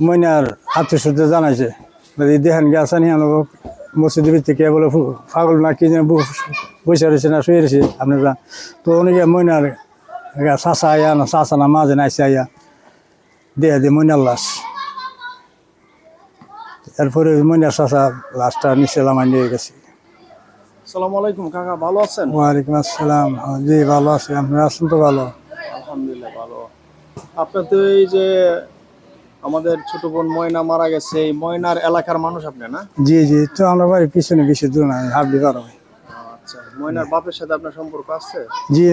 মইনার আত্মীয় সূত্রে জানাইছে দেহান গেছে নি আনো মসজিদের ভিতরে কে বলে পাগল না কি যেন বসে রয়েছে না শুয়ে রয়েছে আপনারা? তো অনেকে মইনার চাষা আয়া না চাষা না মাঝে নাইছে আয়া দেয়া দিয়ে মইনার লাশ। এরপরে মইনার চাষা লাশটা নিচে লামাই নিয়ে গেছে। সালাম আলাইকুম কাকা ভালো আছেন? ওয়ালাইকুম আসসালাম। জি ভালো আছি। আপনারা আছেন তো ভালো? আলহামদুলিল্লাহ ভালো। আপনার তো এই যে আমাদের ছোট বোন ময়না মারা গেছে। এই ময়নার এলাকার মানুষ আপনি না? জি জি তো আমরা বাড়ির পিছনে বেশি দূর না হাবলি পারো আচ্ছা ময়নার বাপের সাথে আপনার সম্পর্ক আছে? জি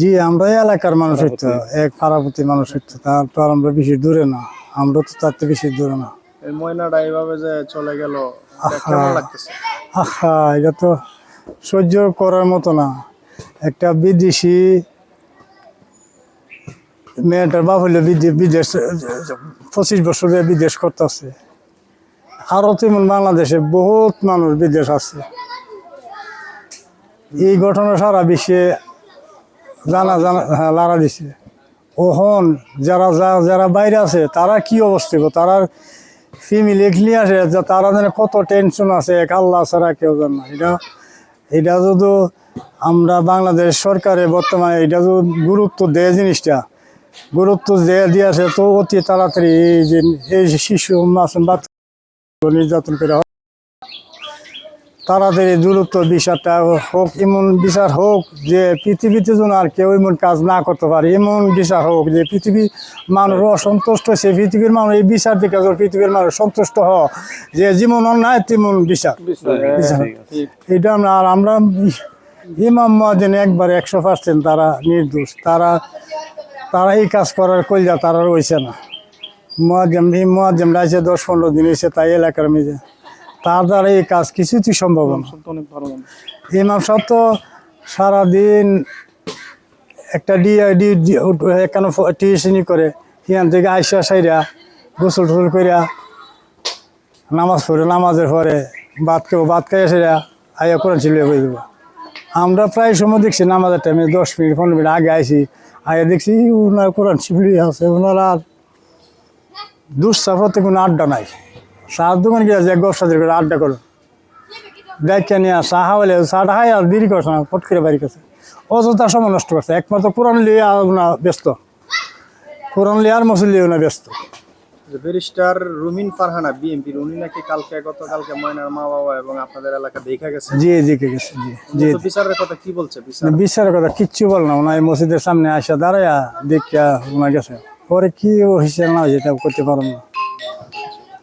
জি আমরা এলাকার মানুষ হইতো এক পাড়াপতি মানুষ হইতো তার তো আর আমরা বেশি দূরে না আমরা তো তার বেশি দূরে না। এই ময়নাটা এইভাবে যে চলে গেল কেমন লাগতেছে? আহা এটা তো সহ্য করার মতো না। একটা বিদেশি মেয়েটার বাপ হইলে বিদে- বিদেশ, পঁচিশ বছরে বিদেশ করতেছে। আরও তেমন বাংলাদেশে বহুত মানুষ বিদেশ আছে। এই ঘটনা সারা বিশ্বে জানা জানা হ্যাঁ লাড়া দিছে। ওহন, যারা যা- যারা বাইরে আছে, তারা কি অবস্থা গো? তারা ফ্যামিলি নিয়ে আসে তারা যেন কত টেনশন আছে, এক আল্লাহ ছাড়া কেউ জানে এটা এটা যদি আমরা বাংলাদেশ সরকারে বর্তমানে এটা যদি গুরুত্ব দেয় জিনিসটা গুরুত্ব দেয় দিয়েছে তো অতি তাড়াতাড়ি এই যে এই শিশু মাসুম বাচ্চা নির্যাতন করে তাড়াতাড়ি দূরত্ব বিচারটা হোক এমন বিচার হোক যে পৃথিবীতে যেন আর কেউ এমন কাজ না করতে পারে এমন বিচার হোক যে পৃথিবী মানুষ অসন্তুষ্ট হয়েছে পৃথিবীর মানুষ এই বিচার দিকে পৃথিবীর মানুষ সন্তুষ্ট হ যে যেমন অন্যায় তেমন বিচার বিচার এটা আমরা আর আমরা ইমাম মহাদিন একবার একশো পার্সেন্ট তারা নির্দোষ। তারা তারা এই কাজ করার কইলা তারা রয়েছে না। মহাজম এই মহাজম রাইছে দশ পনেরো দিন হয়েছে তাই এলাকার মেঝে তার দ্বারা এই কাজ কিছুতেই সম্ভব না। সব। ইমাম সাহেব তো সারাদিন একটা ডিআইডি এখানে টিউশনি করে হিয়ান থেকে আইসা সাইরা গোসল টোসল করিয়া নামাজ পড়ে, নামাজের পরে ভাত খাব ভাত খাইয়া সেরা আইয়া কোরআন ছিল আমরা প্রায় সময় দেখছি নামাজের টাইমে দশ মিনিট, পনেরো মিনিট আগে আইসি আইয়া দেখছি ওনার কোরআন শিবলি আছে ওনার আর দুঃসাফতে কোনো আড্ডা নাই। চার দোকান গিয়ে যে গোসাদের করে আড্ডা করো দেখে নিয়ে সাহা বলে, সাহা হাই আর দেরি করছে না, ফট করে বাড়ি করছে অযথা সময় নষ্ট করছে। একমাত্র কোরআন লিয়ে আর ব্যস্ত। কোরআন লিয়ে আর মসুল লিয়ে না ব্যস্ত। যে ব্যারিস্টার রুমিন ফারহানা বিএনপির উনি নাকি কালকে গতকালকে ময়নার মা বাবা এবং আপনাদের এলাকা দেখা গেছে? জি জিকে গেছে জি। জি। তো বিচারের কথা কি বলছে? বিচার? বিশ্বাসের কথা কিচ্ছু বল না। ওনার মসজিদের সামনে আসা দাঁড়ায়া দেখিয়া ওনার গেছে। পরে কি হয়েছে না এটা করতে পারেন না।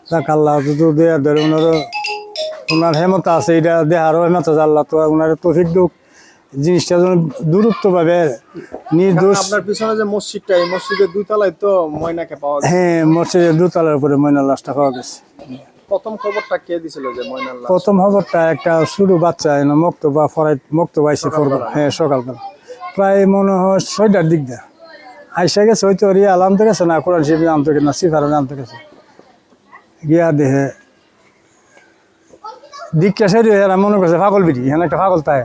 যাক আল্লাহ যদি দেয়া ধরে ওনারও ওনার হেমত আছে এটা দেহারও হেমত আছে। আল্লাহ তো ওনার তফিক দুঃখ জিনিসটা যেন দূরত্ব পাবে নির্দোষ। আপনার পিছনে যে মসজিদটা এই মসজিদের দুই তলায় তো ময়নাকে পাওয়া গেছে। হ্যাঁ মসজিদের উপরে ময়না লাশটা পাওয়া গেছে। প্রথম খবরটা কে দিছিল যে ময়নার লাশ? প্রথম খবরটা একটা শুরু বাচ্চা এনে মুক্ত বা ফরাই হ্যাঁ সকালবেলা। প্রায় মনে হয় ছয়টার দিক দিয়ে। আইসা গেছে হয়তো রিয়া আনতে গেছে না কোরআন শিবি আনতে গেছে না সিফার আনতে গেছে। গিয়া দেহে দীক্ষা সেরি মনে করছে পাগল বিড়ি হেন একটা পাগল তাই।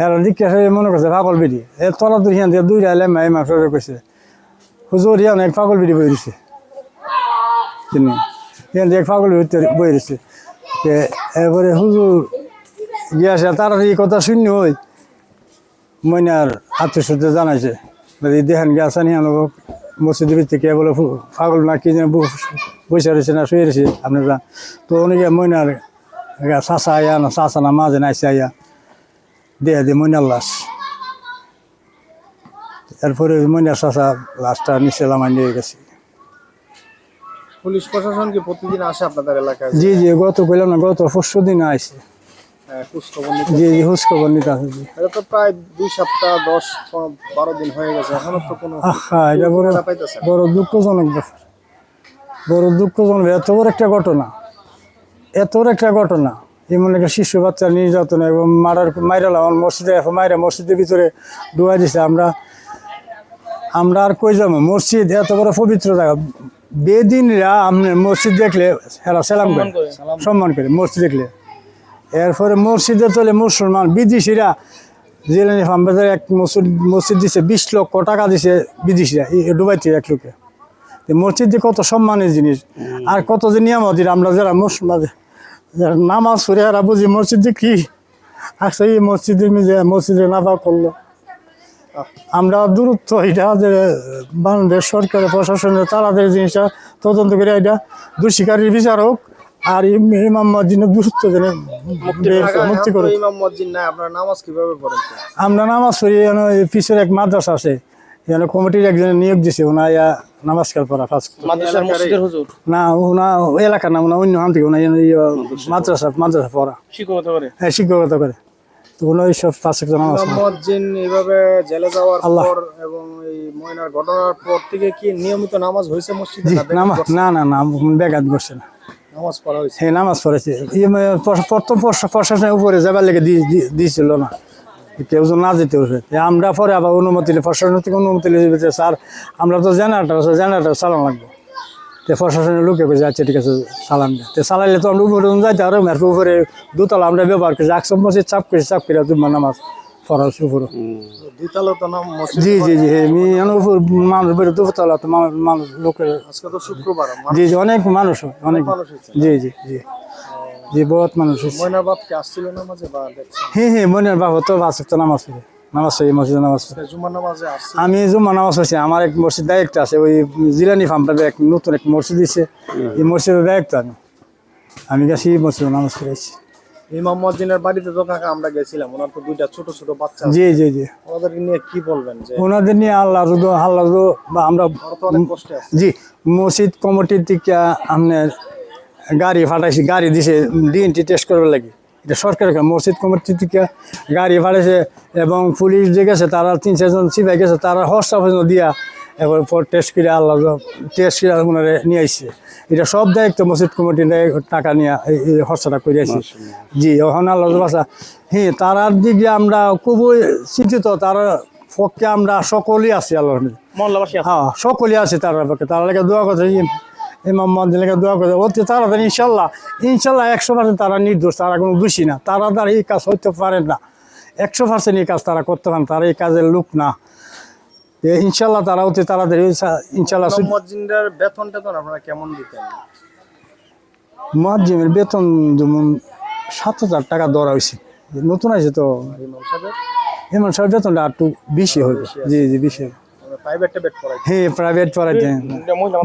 হেরা দীক্ষা মনে করছে, পাগল বিড়ি? এ তলা দুই হিয়ান দিয়ে দুইটা এলে মাই মাস কইছে, হুজুর হিয়ান এক পাগল বিড়ি বই দিছে। তিনি হিয়ান এক পাগল বিড়ি বই দিছে। এরপরে হুজুর গিয়াছে তার এই কথা শূন্য হই মইনার আত্মীয় সূত্রে জানাইছে, বলে দেখেন গেছে নি আনো মসজিদের ভিতরে কে বলে পাগল না কি যেন বসে রয়েছে না শুয়ে রয়েছে আপনারা? তো অনেকে মইনার চাষা আয়া না চাষা না মাঝে নাইছে আইয়া দেয়া দিয়ে মইনার লাশ। এরপরে মইনার চাষা লাশটা নিচে লামাই নিয়ে গেছে। পুলিশ প্রশাসন কি প্রতিদিন আসে আপনাদের এলাকায়? জি জি গত কইলাম না গত পরশু দিন আইছে। হ্যাঁ, খোঁজ খবর নিতে জি জি হুস খবর নিতে আছে জি। এটা তো প্রায় দুই সপ্তাহ দশ বারো দিন হয়ে গেছে এখনও তো কোনো আহা এটা বড় দুঃখজনক ব্যাপার। বড় দুঃখজনক এত বড় একটা ঘটনা। এত বড় একটা ঘটনা। এমন একটা শিশু বাচ্চা নির্যাতন এবং মারার মাইরাল আমার মসজিদে এখন মাইরা মসজিদের ভিতরে ডুয়াই দিছে। আমরা আমরা আর কই যাব? মসজিদ এত বড় পবিত্র জায়গা। বেদিনরা আপনি মসজিদ দেখলে হেরা সালাম করে সম্মান করে মসজিদ দেখলে। এরপরে মসজিদে চলে মুসলমান বিদেশিরা জেলেনি ফার্মবাজার এক মসজিদ মসজিদ দিছে বিশ লক্ষ টাকা দিছে বিদেশিরা ডুবাইতে এক লোকে। মসজিদ কত সম্মানের জিনিস আর কত যে নিয়ামত আমরা যারা মুসলমান নামাজ পড়ে এরা বুঝি মসজিদ কি? আচ্ছা এই মসজিদে যে মসজিদে নাফা করল। আমরা দূরত্ব এটা যে বাংলাদেশ সরকারের প্রশাসনের তারাদের জিনিসটা তদন্ত করে এটা দোষীকারীর বিচারক আর ইম- ইমাম মসজিদের দূরত্ব যেন মুক্তি করে আমরা নামাজ পড়ি পিছের এক মাদ্রাসা আছে। এখানে কমিটির একজন নিয়োগ দিছে ওনা ইয়া নামাজ কাল পড়া ফার্স্ট মাদ্রাসার মসজিদের হুজুর না ওনা এলাকার নাম না অন্য হান থেকে ওনা ইয়ে মাদ্রাসা মাদ্রাসা পড়া শিক্ষকতা করে হ্যাঁ শিক্ষকতা করে তো ওনা ওই সব পাঁচ একটা নামাজ ইমাম পড়ে। এভাবে জেলে যাওয়ার পর এবং এই ময়নার ঘটনার পর থেকে কি নিয়মিত নামাজ হয়েছে মসজিদে না নামাজ না না না ব্যাঘাত করছে না নামাজ পড়া হয়েছে হ্যাঁ নামাজ পড়েছে ইয়ে মানে প্রথম প্রশাসনের উপরে যাবার লেগে দিয়েছিল না কেউ যেন না যেতে হবে আমরা পরে আবার অনুমতি প্রশাসন থেকে অনুমতি নিয়ে স্যার আমরা তো জেনারেটার আছে জেনারেটার চালান লাগবে। তো প্রশাসনের লোকে কইছে আচ্ছা ঠিক আছে চালান তো চালাইলে তো আমরা উপরে যাইতে পারো আর উপরে দুতলা আমরা ব্যবহার করছি একশো মসজিদ চাপ করেছি চাপ করে তোমার নামাজ পড়াচ্ছি উপরে। তো জি জি জি হ্যাঁ আমি এখানে উপর মানুষ বেরো দুতলা তো মানুষ লোকের আজকে তো শুক্রবার জি জি অনেক মানুষ অনেক মানুষ জি জি জি। জি বহুত মানুষ হ্যাঁ হ্যাঁ মনের বাবা তো বাসে নামাজ পড়ে। নামাজ পড়ি মসজিদে নামাজ পড়ি। আমি জুম্মা নামাজ পড়ছি আমার এক মসজিদ দায়িত্ব আছে ওই জিলানি ফার্মটা এক নতুন এক মসজিদ দিছে। এই মসজিদের দায়িত্ব আমি। আমি গেছি মসজিদে নামাজ পড়েছি ইমাম মসজিদের বাড়িতে তো কাকা আমরা গেছিলাম ওনার তো দুইটা ছোট ছোট বাচ্চা আছে। জি জি জি। ওনাদেরকে নিয়ে কি বলবেন যে ওনাদের নিয়ে আল্লাহ রুদো আল্লাহ বা আমরা জি মসজিদ কমিটির থেকে আপনার গাড়ি ফাটাইছি গাড়ি দিছে ডিএনটি টেস্ট করবার লাগে। এটা সরকারের মসজিদ কমিটি থেকে গাড়ি ফাটাইছে এবং পুলিশ যে গেছে তারা তিন চারজন সিপাই গেছে তারা হস্তা পর্যন্ত দিয়া এবার পর টেস্ট করে আল্লাহ টেস্ট করে ওনারে নিয়ে আসছে এটা সব দায়িত্ব মসজিদ কমিটি টাকা নিয়ে এই হস্তাটা করে আসছে জি ওখানে আল্লাহ বাসা হ্যাঁ তারার দিকে আমরা খুবই চিন্তিত তার পক্ষে আমরা সকলেই আছি আল্লাহ হ্যাঁ সকলে আছে তার পক্ষে। তারা দোয়া করছে ইমাম মন্দির লেগে দোয়া করছে অতি তাড়াতাড়ি ইনশাল্লাহ ইনশাল্লাহ একশো পার্সেন্ট তারা নির্দোষ তারা কোনো দোষী না। তারা দ্বারা এই কাজ হইতে পারে না। একশো পার্সেন্ট এই কাজ তারা করতে পারেন তারা এই কাজের লোক না। ইনশাল্লাহ তারা অতি তাড়াতাড়ি ইনশা- ইনশাল্লাহ বেতন টেতন আপনারা কেমন দিতেন? মহাজিমের বেতন যেমন সাত হাজার টাকা ধরা হয়েছে নতুন আছে তো। ইমাম সব বেতনটা একটু বেশি হবে জি জি বেশি হবে হ্যাঁ প্রাইভেট পড়াইতে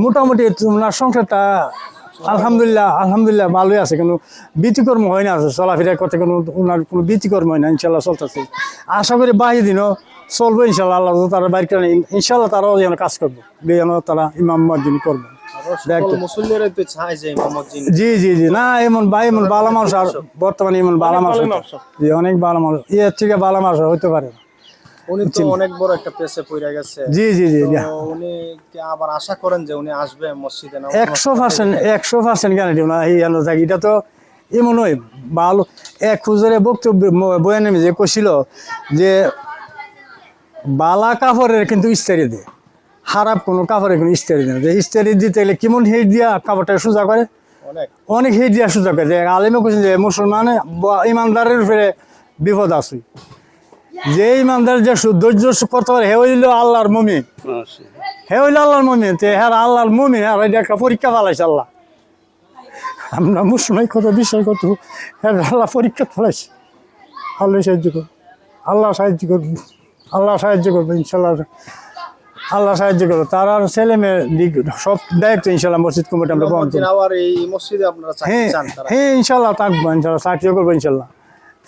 মোটামুটি তোমার সংসারটা আলহামদুলিল্লাহ আলহামদুলিল্লাহ ভালোই আছে কোনো ব্যতিকর্ম হয় না চলাফেরা করতে কোনো ওনার কোনো ব্যতিকর্ম হয় না ইনশাল্লাহ চলতেছে। আশা করি বাহি দিনও চলবো ইনশাল্লাহ আল্লাহ তারা বাইর করে ইনশাল্লাহ তারাও যেন কাজ করব যেন তারা ইমাম মসজিদ করব। জি জি জি। না এমন ভাই এমন ভালো মানুষ আর বর্তমানে এমন ভালো মানুষ। জি অনেক ভালো মানুষ ইয়ের থেকে বালা মানুষ হইতে পারে। উনি তো অনেক বড় একটা পড়ে গেছে। জি জি জি জি। উনি কি আবার আশা করেন যে উনি আসবে মসজিদে না একশো পার্সেন্ট একশো পার্সেন্ট গ্যারান্টি না এই আলো থাকি এটা তো এমন নয় ভালো এক হুজুরে বক্তব্য ম- বয়ানে যে কছিল যে বালা কাপড়ের কিন্তু ইস্তারি দেয় খারাপ কোনো কাপড়ের কোনো ইস্তারি দেয় যে ইস্তারি দিতে গেলে কেমন হেট দিয়া কাপড়টা সোজা করে? অনেক। হেট দিয়া সোজা করে। যে আলেমে কোথায় যে মুসলমানে ইমানদারের উপরে বিপদ আছে। যে ইমানদার যে ধৈর্য করতে পারে হে হইল আল্লাহর মমিন। হে হইল আল্লাহর মমিন তে হ্যাঁ আল্লাহর মমিন আর এটা একটা পরীক্ষা পালাইছে আল্লাহ। আমরা মুসলমান কত বিষয় কত হ্যাঁ আল্লাহ পরীক্ষা ফলাইছে। আল্লাহ সাহায্য করবে আল্লাহ সাহায্য করবে আল্লাহ সাহায্য করবে ইনশাল্লাহ আল্লাহ সাহায্য করবে। তার আর ছেলে মেয়ে দিক সব দায়িত্ব ইনশাল্লাহ মসজিদ কমিটি আমরা আপনারা হ্যাঁ হ্যাঁ ইনশাল্লাহ থাকব ইনশাল্লাহ চাকরিও করব ইনশাল্লাহ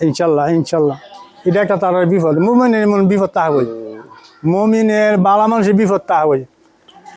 ইনশাল্লাহ ইনশাল্লাহ এটা একটা তার বিপদ। মুমিনের এমন বিপদ তাহা বই মমিনের বালা মানুষের বিপদ তাহা হই।